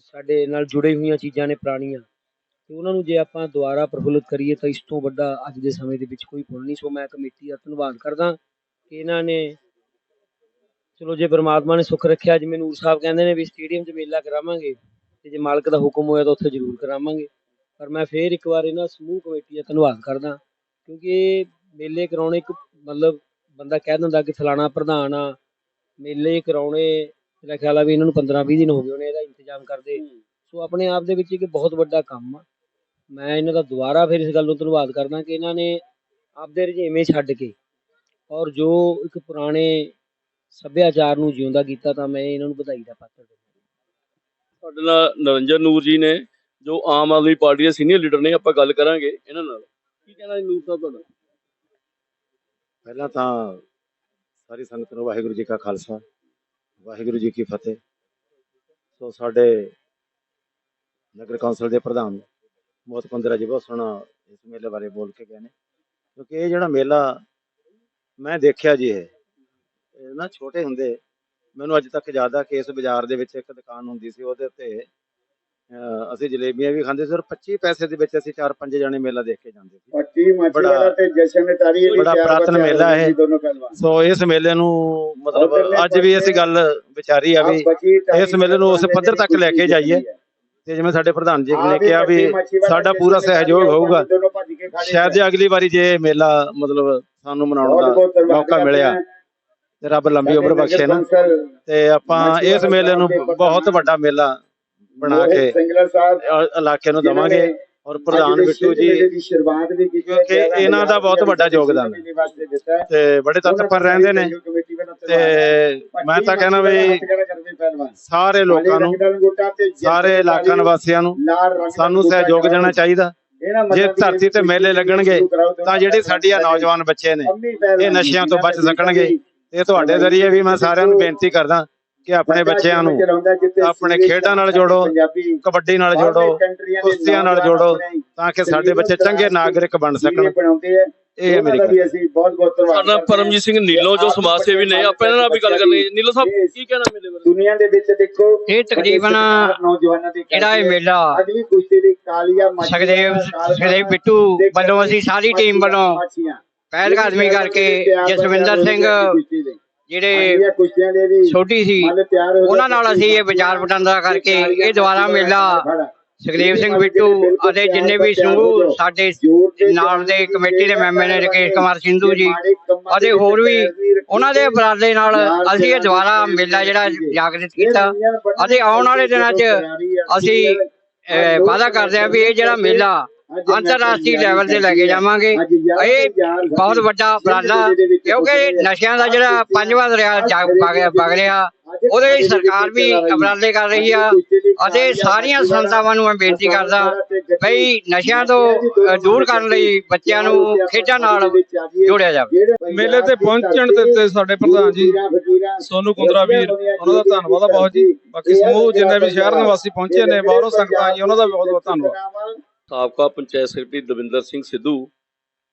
ਸਾਡੇ ਨਾਲ ਜੁੜੇ ਹੋਈਆਂ ਚੀਜ਼ਾਂ ਨੇ ਪੁਰਾਣੀਆਂ, ਤੇ ਉਹਨਾਂ ਨੂੰ ਜੇ ਆਪਾਂ ਦੁਬਾਰਾ ਪ੍ਰਫੁੱਲਿਤ ਕਰੀਏ ਤਾਂ ਇਸ ਤੋਂ ਵੱਡਾ ਅੱਜ ਦੇ ਸਮੇਂ ਦੇ ਵਿੱਚ ਕੋਈ ਪੁੰਨ ਨਹੀਂ। ਸੋ ਮੈਂ ਕਮੇਟੀ ਦਾ ਧੰਨਵਾਦ ਕਰਦਾ ਕਿ ਇਹਨਾਂ ਨੇ ਚਲੋ ਜੇ ਪਰਮਾਤਮਾ ਨੇ ਸੁੱਖ ਰੱਖਿਆ, ਜਿਵੇਂ ਨੂਰ ਸਾਹਿਬ ਕਹਿੰਦੇ ਨੇ ਵੀ ਸਟੇਡੀਅਮ 'ਚ ਮੇਲਾ ਕਰਾਵਾਂਗੇ ਤੇ ਜੇ ਮਾਲਕ ਦਾ ਹੁਕਮ ਹੋਇਆ ਤਾਂ ਉੱਥੇ ਜ਼ਰੂਰ ਕਰਾਵਾਂਗੇ। ਪਰ ਮੈਂ ਫੇਰ ਇੱਕ ਵਾਰ ਇਹਨਾਂ ਸਮੂਹ ਕਮੇਟੀ ਦਾ ਧੰਨਵਾਦ ਕਰਦਾ ਕਿਉਂਕਿ ਇਹ ਮੇਲੇ ਕਰਾਉਣੇ ਇੱਕ ਮਤਲਬ ਬੰਦਾ ਕਹਿ ਦਿੰਦਾ ਕਿ ਫਲਾਣਾ ਪ੍ਰਧਾਨ ਆ ਮੇਲੇ ਕਰਾਉਣੇ ਮੇਰਾ ਖਿਆਲ ਆ ਵੀ ਇਹਨਾਂ ਨੂੰ 15 20 ਦਿਨ ਹੋ ਗਏ ਹੋਣੇ ਇਹਦਾ ਇੰਤਜ਼ਾਮ ਕਰਦੇ। ਸੋ ਆਪਣੇ ਆਪ ਦੇ ਵਿੱਚ ਇੱਕ ਬਹੁਤ ਵੱਡਾ ਕੰਮ ਆ। ਮੈਂ ਇਹਨਾਂ ਦਾ ਦੁਬਾਰਾ ਫਿਰ ਇਸ ਗੱਲ ਨੂੰ ਧੰਨਵਾਦ ਕਰਦਾ ਕਿ ਇਹਨਾਂ ਨੇ ਆਪਦੇ ਰੁਝੇਵੇਂ ਛੱਡ ਕੇ ਔਰ ਜੋ ਇੱਕ ਪੁਰਾਣੇ ਸੱਭਿਆਚਾਰ ਨੂੰ ਜਿਉਂਦਾ ਕੀਤਾ ਤਾਂ ਮੈਂ ਇਹਨਾਂ ਨੂੰ ਵਧਾਈ ਦਾ ਪਾਤਰ ਸਾਡੇ ਨਾਲ ਨਰਿੰਜਨ ਨੂਰ ਜੀ ਨੇ ਜੋ ਆਮ ਆਦਮੀ ਪਾਰਟੀ ਦੇ ਸੀਨੀਅਰ ਲੀਡਰ ਨੇ ਆਪਾਂ ਗੱਲ ਕਰਾਂਗੇ ਇਹਨਾਂ ਨਾਲ। ਕੀ ਕਹਿਣਾ ਜੀ ਨੂਰ ਸਾਹਿਬ ਤੁਹਾਡਾ? ਪਹਿਲਾਂ ਤਾਂ ਸਾਰੀ ਸੰਗਤ ਨੂੰ ਵਾਹਿਗੁਰੂ ਜੀ ਕਾ ਖਾਲਸਾ, ਵਾਹਿਗੁਰੂ ਜੀ ਕੀ ਫਤਿਹ। ਸੋ ਸਾਡੇ ਨਗਰ ਕੌਂਸਲ ਦੇ ਪ੍ਰਧਾਨ ਮੋਹਤ ਜੀ ਬਹੁਤ ਸੋਹਣਾ ਇਸ ਮੇਲੇ ਬਾਰੇ ਬੋਲ ਕੇ ਗਏ ਨੇ। ਕਿਉਂਕਿ ਇਹ ਜਿਹੜਾ ਮੇਲਾ ਮੈਂ ਦੇਖਿਆ ਜੀ ਇਹ ਨਾ ਛੋਟੇ ਹੁੰਦੇ, ਮੈਨੂੰ ਅੱਜ ਤੱਕ ਯਾਦ ਆ ਕਿ ਇਸ ਬਾਜ਼ਾਰ ਦੇ ਵਿੱਚ ਇੱਕ ਦੁਕਾਨ ਹੁੰਦੀ ਸੀ, ਉਹਦੇ ਉੱਤੇ ਅਸੀਂ ਜਲੇਬੀਆਂ ਵੀ ਖਾਂਦੇ ਸੀ ਔਰ 25 ਪੈਸੇ ਦੇ ਵਿੱਚ ਅਸੀਂ ਚਾਰ ਪੰਜ ਜਣੇ ਮੇਲਾ ਦੇਖ ਕੇ ਜਾਂਦੇ ਸੀ। ਪੱਟੀ ਬੜਾ- ਮੱਛੀਵਾੜਾ ਤੇ ਜਸ਼ਨ ਤਾਰੀ ਇਹ ਬੜਾ ਪੁਰਾਤਨ ਮੇਲਾ ਇਹ। ਸੀ ਇਸ ਮੇਲੇ ਨੂੰ ਮਤਲਬ ਅੱਜ ਵੀ ਅਸੀਂ ਗੱਲ ਵਿਚਾਰੀ ਆ ਵੀ ਇਸ ਮੇਲੇ ਨੂੰ ਉਸ ਪੱਧਰ ਤੱਕ ਲੈ ਕੇ ਜਾਈਏ। ਤੇ ਜਿਵੇਂ ਸਾਡੇ ਪ੍ਰਧਾਨ ਜੀ ਨੇ ਕਿਹਾ ਵੀ ਸਾਡਾ ਪੂਰਾ ਸਹਿਯੋਗ ਹੋਊਗਾ। ਸ਼ਾਇਦ ਅਗਲੀ ਵਾਰੀ ਜੇ ਮੇਲਾ ਮਤਲਬ ਸਾਨੂੰ ਮਨਾਉਣ ਦਾ ਮੌਕਾ ਮਿਲਿਆ ਤੇ ਰੱਬ ਲੰਬੀ ਉਮਰ ਬਖਸ਼ੇ ਨਾ। ਤੇ ਆਪਾਂ ਇਸ ਮੇਲੇ ਨੂੰ ਬਹੁਤ ਵੱਡਾ ਮੇਲਾ ਬਣਾ ਕੇ ਸਿੰਗਲਰ ਸਾਹਿਬ ਇਲਾਕੇ ਨੂੰ ਦਵਾਂਗੇ ਔਰ ਪ੍ਰਧਾਨ ਬਿੱਟੂ ਜੀ ਦੀ ਸ਼ੁਰੂਆਤ ਵੀ ਕੀਤੀ ਕਿਉਂਕਿ ਇਹਨਾਂ ਦਾ ਬਹੁਤ ਵੱਡਾ ਯੋਗਦਾਨ ਹੈ। ਤੇ ਬੜੇ ਤਤਪਰ ਰਹਿੰਦੇ ਨੇ। ਤੇ ਮੈਂ ਤਾਂ ਕਹਿਣਾ ਵੀ ਸਾਰੇ ਲੋਕਾਂ ਨੂੰ ਸਾਰੇ ਇਲਾਕਾ ਨਿਵਾਸੀਆਂ ਨੂੰ ਸਾਨੂੰ ਸਹਿਯੋਗ ਦੇਣਾ ਚਾਹੀਦਾ। ਜੇ ਧਰਤੀ ਤੇ ਮੇਲੇ ਲੱਗਣਗੇ ਤਾਂ ਜਿਹੜੇ ਸਾਡੀ ਆ ਨੌਜਵਾਨ ਬੱਚੇ ਨੇ ਇਹ ਨਸ਼ਿਆਂ ਤੋਂ ਬਚ ਸਕਣਗੇ। ਇਹ ਤੁਹਾਡੇ ਜ਼ਰੀਏ ਵੀ ਮੈਂ ਸਾਰਿਆਂ ਨੂੰ ਬੇਨਤੀ ਕਰਦਾ ਕਿ ਆਪਣੇ ਬੱਚਿਆਂ ਨੂੰ ਆਪਣੇ ਖੇਡਾਂ ਨਾਲ ਜੋੜੋ ਕਬੱਡੀ ਨਾਲ ਜੋੜੋ ਕੁਸ਼ਤੀਆਂ ਨਾਲ ਜੋੜੋ ਤਾਂ ਕਿ ਸਾਡੇ ਬੱਚੇ ਚੰਗੇ ਨਾਗਰਿਕ ਬਣ ਸਕਣ। ਇਹ ਹੈ ਮੇਰੀ ਗੱਲ। ਅਸੀਂ ਬਹੁਤ ਬਹੁਤ ਧੰਨਵਾਦ ਸਾਡਾ ਪਰਮਜੀਤ ਸਿੰਘ ਨੀਲੋ ਜੋ ਸਮਾਜ ਸੇਵੀ ਨੇ ਆਪਾਂ ਇਹਨਾਂ ਨਾਲ ਵੀ ਗੱਲ ਕਰਨੀ ਹੈ। ਨੀਲੋ ਸਾਹਿਬ ਕੀ ਕਹਿਣਾ ਮੇਲੇ ਬਾਰੇ? ਦੁਨੀਆ ਦੇ ਵਿੱਚ ਦੇਖੋ ਇਹ ਤਕਰੀਬਨ ਨੌਜਵਾਨਾਂ ਦੀ ਜਿਹੜਾ ਇਹ ਮੇਲਾ ਅਗਲੀ ਕੁਸ਼ਤੀ ਦੀ ਕਾਲੀਆ ਮੱਛੀ ਸੁਖਦੇਵ ਸੁਖਦੇਵ ਬਿੱਟੂ ਵੱਲੋਂ ਅਸੀਂ ਸਾਰੀ ਟੀਮ ਵੱਲੋਂ ਪਹਿਲ ਕਦਮੀ ਕਰਕੇ ਜਸਵਿੰਦਰ ਸਿੰਘ ਜਿਹੜੇ ਕੁਸ਼ਤੀਆਂ ਦੇ ਵੀ ਛੋਟੀ ਸੀ ਉਹਨਾਂ ਨਾਲ ਅਸੀਂ ਇਹ ਵਿਚਾਰ ਵਟਾਂਦਰਾ ਕਰਕੇ ਇਹ ਦੁਆਰਾ ਮੇਲਾ ਸੁਖਦੇਵ ਸਿੰਘ ਬਿੱਟੂ ਅਤੇ ਜਿੰਨੇ ਵੀ ਸਮੂਹ ਸਾਡੇ ਨਾਲ ਦੇ ਕਮੇਟੀ ਦੇ ਮੈਂਬਰ ਨੇ ਰਕੇਸ਼ ਕੁਮਾਰ ਸਿੰਧੂ ਜੀ ਅਤੇ ਹੋਰ ਵੀ ਉਹਨਾਂ ਦੇ ਉਪਰਾਲੇ ਨਾਲ ਅਸੀਂ ਇਹ ਦੁਆਰਾ ਮੇਲਾ ਜਿਹੜਾ ਜਾਗਰਿਤ ਕੀਤਾ। ਅਤੇ ਆਉਣ ਵਾਲੇ ਦਿਨਾਂ 'ਚ ਅਸੀਂ ਵਾਅਦਾ ਕਰਦੇ ਹਾਂ ਵੀ ਇਹ ਜਿਹੜਾ ਮੇਲਾ ਅੰਤਰਰਾਸ਼ਟਰੀ ਲੈਵਲ ਤੇ ਲੈ ਕੇ ਜਾਵਾਂਗੇ। ਇਹ ਬਹੁਤ ਵੱਡਾ ਉਪਰਾਲਾ ਕਿਉਂਕਿ ਨਸ਼ਿਆਂ ਦਾ ਜਿਹੜਾ ਪੰਜਵਾਂ ਦਰਿਆ ਵਗ- ਵਗ ਰਿਹਾ ਉਹਦੇ ਲਈ ਸਰਕਾਰ ਵੀ ਉਪਰਾਲੇ ਕਰ ਰਹੀ ਆ। ਅਤੇ ਸਾਰੀਆਂ ਸੰਸਥਾਵਾਂ ਨੂੰ ਮੈਂ ਬੇਨਤੀ ਕਰਦਾ ਬਈ ਨਸ਼ਿਆਂ ਤੋਂ ਦੂਰ ਕਰਨ ਲਈ ਬੱਚਿਆਂ ਨੂੰ ਖੇਡਾਂ ਨਾਲ ਜੋੜਿਆ ਜਾਵੇ। ਮੇਲੇ ਤੇ ਪਹੁੰਚਣ ਤੇ ਸਾਡੇ ਪ੍ਰਧਾਨ ਜੀ ਸੋਨੂ ਕੁੰਦਰਾ ਵੀਰ ਉਹਨਾਂ ਦਾ ਧੰਨਵਾਦ ਬਹੁਤ ਜੀ। ਬਾਕੀ ਸਮੂਹ ਜਿੰਨੇ ਵੀ ਸ਼ਹਿਰ ਨਿਵਾਸੀ ਪਹੁੰਚੇ ਨੇ ਬਾਹਰੋਂ ਸੰਗਤਾਂ ਆਈਆਂ ਉਹਨਾਂ ਦਾ ਵੀ ਬਹੁਤ ਬਹੁਤ ਧੰਨਵਾਦ। ਸਾਬਕਾ ਪੰਚਾਇਤ ਸੈਕਟਰੀ ਦਵਿੰਦਰ ਸਿੰਘ ਸਿੱਧੂ,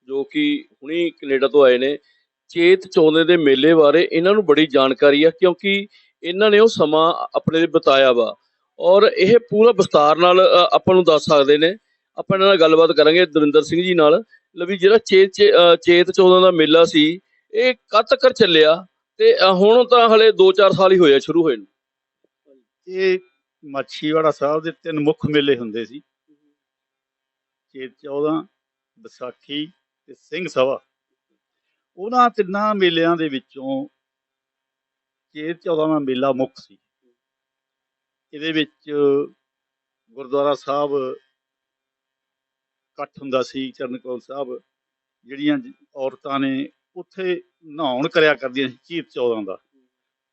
ਜੋ ਕਿ ਹੁਣੀ ਕੈਨੇਡਾ ਤੋਂ ਆਏ ਨੇ, ਚੇਤ ਚੌਂਦੇ ਦੇ ਮੇਲੇ ਬਾਰੇ ਇਹਨਾਂ ਨੂੰ ਬੜੀ ਜਾਣਕਾਰੀ ਆ, ਕਿਉਂਕਿ ਇਹਨਾਂ ਨੇ ਉਹ ਸਮਾਂ ਆਪਣੇ ਲਈ ਬਿਤਾਇਆ ਵਾ। ਔਰ ਇਹ ਪੂਰਾ ਵਿਸਤਾਰ ਨਾਲ ਆਪਾਂ ਨੂੰ ਦੱਸ ਸਕਦੇ ਨੇ। ਆਪਾਂ ਇਹਨਾਂ ਨਾਲ ਗੱਲਬਾਤ ਕਰਾਂਗੇ ਦਵਿੰਦਰ ਸਿੰਘ ਜੀ ਨਾਲ। ਲਵੀ ਜਿਹੜਾ ਚੇਤ ਚ- ਚੇਤ ਚੌਦਾਂ ਦਾ ਮੇਲਾ ਸੀ, ਇਹ ਕਦ ਤੱਕ ਚੱਲਿਆ? ਤੇ ਹੁਣ ਤਾਂ ਹਲੇ 2-4 ਸਾਲ ਹੀ ਹੋਇਆ ਸ਼ੁਰੂ ਹੋਏ ਨੂੰ। ਇਹ ਮਾਛੀਵਾੜਾ ਸਾਹਿਬ ਦੇ ਤਿੰਨ ਮੁੱਖ ਮੇਲੇ ਹੁੰਦੇ ਸੀ। ਚੇਤ 14 ਵਿਸਾਖੀ ਤੇ ਸਿੰਘ ਸਭਾ। ਉਹਨਾਂ ਤਿੰਨਾਂ ਮੇਲਿਆਂ ਦੇ ਵਿੱਚੋਂ ਚੇਤ 14 ਦਾ ਮੇਲਾ ਮੁੱਖ ਸੀ। ਇਹਦੇ ਵਿੱਚ ਗੁਰਦੁਆਰਾ ਸਾਹਿਬ ਇਕੱਠ ਹੁੰਦਾ ਸੀ, ਚਰਨਕੌਲ ਸਾਹਿਬ, ਜਿਹੜੀਆਂ ਔਰਤਾਂ ਨੇ ਉੱਥੇ ਨਹਾਉਣ ਕਰਿਆ ਕਰਦੀਆਂ ਸੀ ਚੇਤ 14 ਦਾ।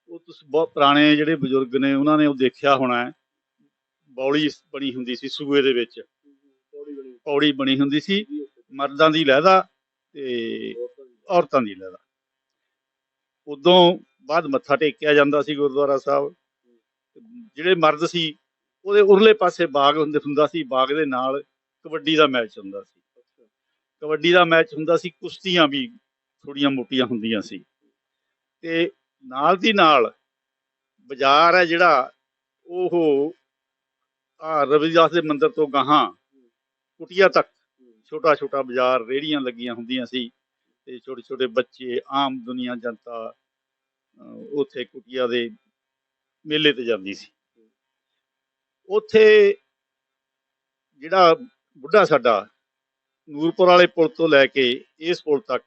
ਉਹ ਤੁਸੀਂ, ਬਹੁਤ ਪੁਰਾਣੇ ਜਿਹੜੇ ਬਜ਼ੁਰਗ ਨੇ, ਉਹਨਾਂ ਨੇ ਉਹ ਦੇਖਿਆ ਹੋਣਾ ਬੌਲੀ ਬਣੀ ਹੁੰਦੀ ਸੀ ਸੂਏ ਦੇ ਵਿੱਚ। ਪੌੜੀ ਬਣੀ ਹੁੰਦੀ ਸੀ, ਮਰਦਾਂ ਦੀ ਲਹਿਦਾ ਤੇ ਔਰਤਾਂ ਦੀ ਲਹਿਦਾ ਉਦੋਂ ਬਾਅਦ ਮੱਥਾ ਟੇਕਿਆ ਜਾਂਦਾ ਸੀ ਗੁਰਦੁਆਰਾ ਸਾਹਿਬ। ਜਿਹੜੇ ਮਰਦ ਸੀ, ਉਹਦੇ ਉਰਲੇ ਪਾਸੇ ਬਾਗ ਹੁੰਦੇ, ਹੁੰਦਾ ਸੀ, ਬਾਗ ਦੇ ਨਾਲ ਕਬੱਡੀ ਦਾ ਮੈਚ ਹੁੰਦਾ ਸੀ। ਕਬੱਡੀ ਦਾ ਮੈਚ ਹੁੰਦਾ ਸੀ, ਕੁਸ਼ਤੀਆਂ ਵੀ ਥੋੜੀਆਂ ਮੋਟੀਆਂ ਹੁੰਦੀਆਂ ਸੀ। ਤੇ ਨਾਲ ਦੀ ਨਾਲ ਬਾਜ਼ਾਰ ਹੈ ਜਿਹੜਾ, ਉਹ ਆ ਰਵਿਦਾਸ ਦੇ ਮੰਦਿਰ ਤੋਂ ਗਾਹਾਂ ਕੁਟੀਆ ਤੱਕ ਛੋਟਾ ਛੋਟਾ ਬਾਜ਼ਾਰ ਰੇੜੀਆਂ ਲੱਗੀਆਂ ਹੁੰਦੀਆਂ ਸੀ ਤੇ ਛੋਟੇ ਛੋਟੇ ਬੱਚੇ, ਆਮ ਦੁਨੀਆ ਜਨਤਾ ਉੱਥੇ ਕੁਟੀਆ ਦੇ ਮੇਲੇ ਤੇ ਜਾਂਦੀ ਸੀ। ਉੱਥੇ ਜਿਹੜਾ ਬੁੱਢਾ ਸਾਡਾ ਨੂਰਪੁਰ ਵਾਲੇ ਪੁਲ ਤੋਂ ਲੈ ਕੇ ਇਸ ਪੁਲ ਤੱਕ,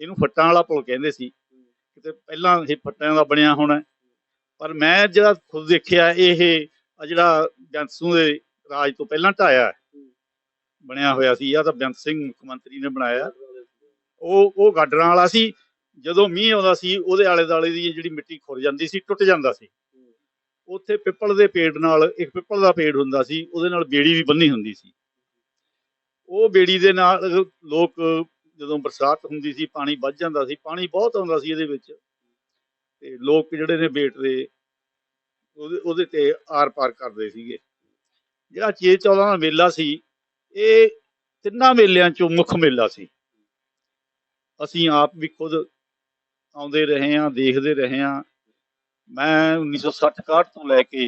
ਇਹਨੂੰ ਫੱਟਾਂ ਵਾਲਾ ਪੁਲ ਕਹਿੰਦੇ ਸੀ। ਕਿਤੇ ਪਹਿਲਾਂ ਇਹ ਫੱਟਿਆਂ ਦਾ ਬਣਿਆ ਹੋਣਾ ਪਰ ਮੈਂ ਜਿਹੜਾ ਖੁਦ ਦੇਖਿਆ, ਇਹ ਆ ਜਿਹੜਾ ਜੰਸੂ ਦੇ ਰਾਜ ਤੋਂ ਪਹਿਲਾਂ ਢਾਇਆ ਬਣਿਆ ਹੋਇਆ ਸੀ ਆ ਤਾਂ ਬੇਅੰਤ ਸਿੰਘ ਮੁੱਖ ਮੰਤਰੀ ਨੇ ਬਣਾਇਆ। ਉਹ ਉਹ ਗਾਡਰਾਂ ਵਾਲਾ ਸੀ, ਜਦੋਂ ਮੀਂਹ ਆਉਂਦਾ ਸੀ, ਉਹਦੇ ਆਲੇ ਦਾਲੇ ਦੀ ਜਿਹੜੀ ਮਿੱਟੀ ਖੁਰ ਜਾਂਦੀ ਸੀ, ਟੁੱਟ ਜਾਂਦਾ ਸੀ। ਉੱਥੇ ਪਿੱਪਲ ਦੇ ਪੇੜ ਨਾਲ, ਇੱਕ ਪਿੱਪਲ ਦਾ ਪੇੜ ਹੁੰਦਾ ਸੀ, ਉਹਦੇ ਨਾਲ ਬੇੜੀ ਵੀ ਬੰਨੀ ਹੁੰਦੀ ਸੀ। ਉਹ ਬੇੜੀ ਦੇ ਨਾਲ ਲੋਕ ਜਦੋਂ ਬਰਸਾਤ ਹੁੰਦੀ ਸੀ, ਪਾਣੀ ਵੱਧ ਜਾਂਦਾ ਸੀ, ਪਾਣੀ ਬਹੁਤ ਆਉਂਦਾ ਸੀ ਇਹਦੇ ਵਿੱਚ। ਤੇ ਲੋਕ ਜਿਹੜੇ ਨੇ ਬੇਟ ਦੇ, ਉਹਦੇ ਉਹਦੇ ਤੇ ਆਰ ਪਾਰ ਕਰਦੇ ਸੀਗੇ। ਜਿਹੜਾ ਚੇ 14 ਦਾ ਮੇਲਾ ਸੀ ਇਹ ਤਿੰਨਾਂ ਮੇਲਿਆਂ ਚੋਂ ਮੁੱਖ ਮੇਲਾ ਸੀ। ਅਸੀਂ ਆਪ ਵੀ ਖੁਦ ਆਉਂਦੇ ਰਹੇ ਹਾਂ, ਦੇਖਦੇ ਰਹੇ ਹਾਂ। ਮੈਂ 1960 61 ਤੋਂ ਲੈ ਕੇ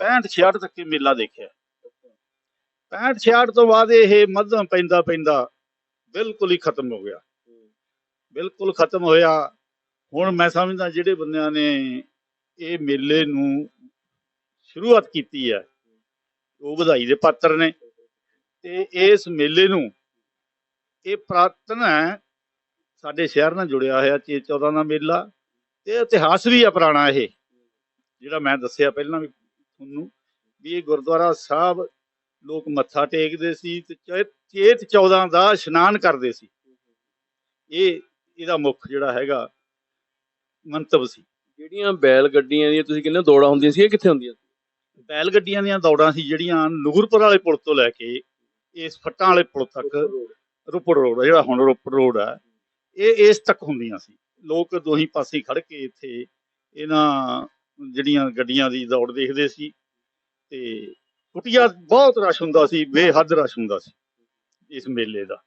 65 66 ਤੱਕ ਇਹ ਮੇਲਾ ਦੇਖਿਆ। 65 66 ਤੋਂ ਬਾਅਦ ਇਹ ਮੱਧਮ ਪੈਂਦਾ ਪੈਂਦਾ ਬਿਲਕੁਲ ਹੀ ਖਤਮ ਹੋ ਗਿਆ। ਬਿਲਕੁਲ ਖਤਮ ਹੋਇਆ। ਹੁਣ ਮੈਂ ਸਮਝਦਾ ਜਿਹੜੇ ਬੰਦਿਆਂ ਨੇ ਇਹ ਮੇਲੇ ਨੂੰ ਸ਼ੁਰੂਆਤ ਕੀਤੀ ਹੈ, ਉਹ ਵਧਾਈ ਦੇ ਪਾਤਰ ਨੇ। ਤੇ ਇਸ ਮੇਲੇ ਨੂੰ ਇਹ ਪ੍ਰਾਤਨ ਹੈ ਸਾਡੇ ਸ਼ਹਿਰ ਨਾਲ ਜੁੜਿਆ ਹੋਇਆ ਚੇ 14 ਦਾ ਮੇਲਾ ਤੇ ਇਤਿਹਾਸ ਵੀ ਆ ਪੁਰਾਣਾ ਇਹ ਜਿਹੜਾ ਮੈਂ ਦੱਸਿਆ ਪਹਿਲਾਂ ਵੀ ਤੁਹਾਨੂੰ ਵੀ ਇਹ ਗੁਰਦੁਆਰਾ ਸਾਹਿਬ ਲੋਕ ਮੱਥਾ ਟੇਕਦੇ ਸੀ ਤੇ ਚੇਤ 14 ਦਾ ਇਸ਼ਨਾਨ ਕਰਦੇ ਸੀ। ਇਹ ਇਹਦਾ ਮੁੱਖ ਜਿਹੜਾ ਹੈਗਾ ਮੰਤਵ ਸੀ। ਜਿਹੜੀਆਂ ਬੈਲ ਗੱਡੀਆਂ ਦੀਆਂ ਤੁਸੀਂ ਕਹਿੰਦੇ ਹੋ ਦੌੜਾਂ ਹੁੰਦੀਆਂ ਸੀ ਇਹ ਕਿੱਥੇ ਹੁੰਦੀਆਂ ਸੀ? ਬੈਲ ਗੱਡੀਆਂ ਦੀਆਂ ਦੌੜਾਂ ਸੀ ਜਿਹੜੀਆਂ ਨੂਰਪੁਰ ਵਾਲੇ ਪੁਲ ਤੋਂ ਲੈ ਕੇ ਇਸ ਫੱਟਾਂ ਵਾਲੇ ਪੁਲ ਤੱਕ ਰੋਪੜ ਰੋਡ। ਆ, ਜਿਹੜਾ ਹੁਣ ਰੋਪੜ ਰੋਡ ਆ ਇਹ ਇਸ ਤੱਕ ਹੁੰਦੀਆਂ ਸੀ। ਲੋਕ ਦੋਹੀਂ ਪਾਸੇ ਖੜ ਕੇ ਇੱਥੇ ਇਹਨਾਂ ਜਿਹੜੀਆਂ ਗੱਡੀਆਂ ਦੀ ਦੌੜ ਦੇਖਦੇ ਸੀ ਤੇ ਕੁਟੀਆ ਬਹੁਤ ਰਸ਼ ਹੁੰਦਾ ਸੀ ਬੇਹੱਦ ਰਸ਼ ਹੁੰਦਾ ਸੀ ਇਸ ਮੇਲੇ ਦਾ।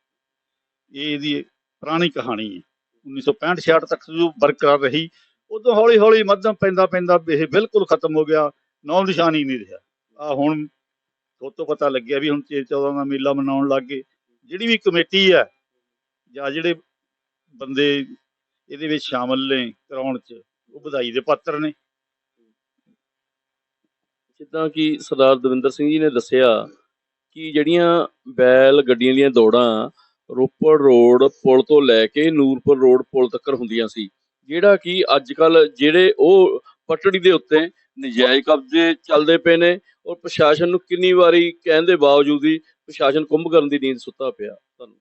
ਇਹ ਇਹਦੀ ਪੁਰਾਣੀ ਕਹਾਣੀ ਹੈ। 1965 66 ਤੱਕ ਜੋ ਬਰਕਰਾਰ ਰਹੀ ਉਦੋਂ ਹੌਲੀ ਹੌਲੀ ਮੱਧਮ ਪੈਂਦਾ ਪੈਂਦਾ ਇਹ ਬਿਲਕੁਲ ਖਤਮ ਹੋ ਗਿਆ ਨੌ ਨਿਸ਼ਾਨੀ ਨਹੀਂ ਰਿਹਾ। ਆ ਹੁਣ ਤੋਂ ਪਤਾ ਲੱਗਿਆ ਵੀ ਹੁਣ ਚੇ 14 ਦਾ ਮੇਲਾ ਮਨਾਉਣ ਲੱਗ ਗਏ। ਜਿਹੜੀ ਵੀ ਕਮੇਟੀ ਹੈ, ਜਾਂ ਜਿਹੜੇ ਬੰਦੇ ਇਹਦੇ ਵਿੱਚ ਸ਼ਾਮਲ ਨੇ ਕਰਾਉਣ ਚ, ਉਹ ਵਧਾਈ ਦੇ ਪਾਤਰ ਨੇ। ਜਿੱਦਾਂ ਕਿ ਸਰਦਾਰ ਦਵਿੰਦਰ ਸਿੰਘ ਜੀ ਨੇ ਦੱਸਿਆ ਕਿ ਜਿਹੜੀਆਂ ਬੈਲ ਗੱਡੀਆਂ ਦੀਆਂ ਦੌੜਾਂ ਰੋਪੜ ਰੋਡ ਪੁਲ ਤੋਂ ਲੈ ਕੇ ਨੂਰਪੁਰ ਰੋਡ ਪੁਲ ਤੱਕ ਹੁੰਦੀਆਂ ਸੀ, ਜਿਹੜਾ ਕਿ ਅੱਜ ਕੱਲ ਜਿਹੜੇ ਉਹ ਪਟੜੀ ਦੇ ਉੱਤੇ ਨਜਾਇਜ਼ ਕਬਜ਼ੇ ਚੱਲਦੇ ਪਏ ਨੇ ਔਰ ਪ੍ਰਸ਼ਾਸਨ ਨੂੰ ਕਿੰਨੀ ਵਾਰੀ ਕਹਿਣ ਦੇ ਬਾਵਜੂਦ ਵੀ ਪ੍ਰਸ਼ਾਸਨ ਕੁੰਭ ਕਰਨ ਦੀ ਨੀਂਦ ਸੁੱਤਾ ਪਿਆ। ਧੰਨਵਾਦ।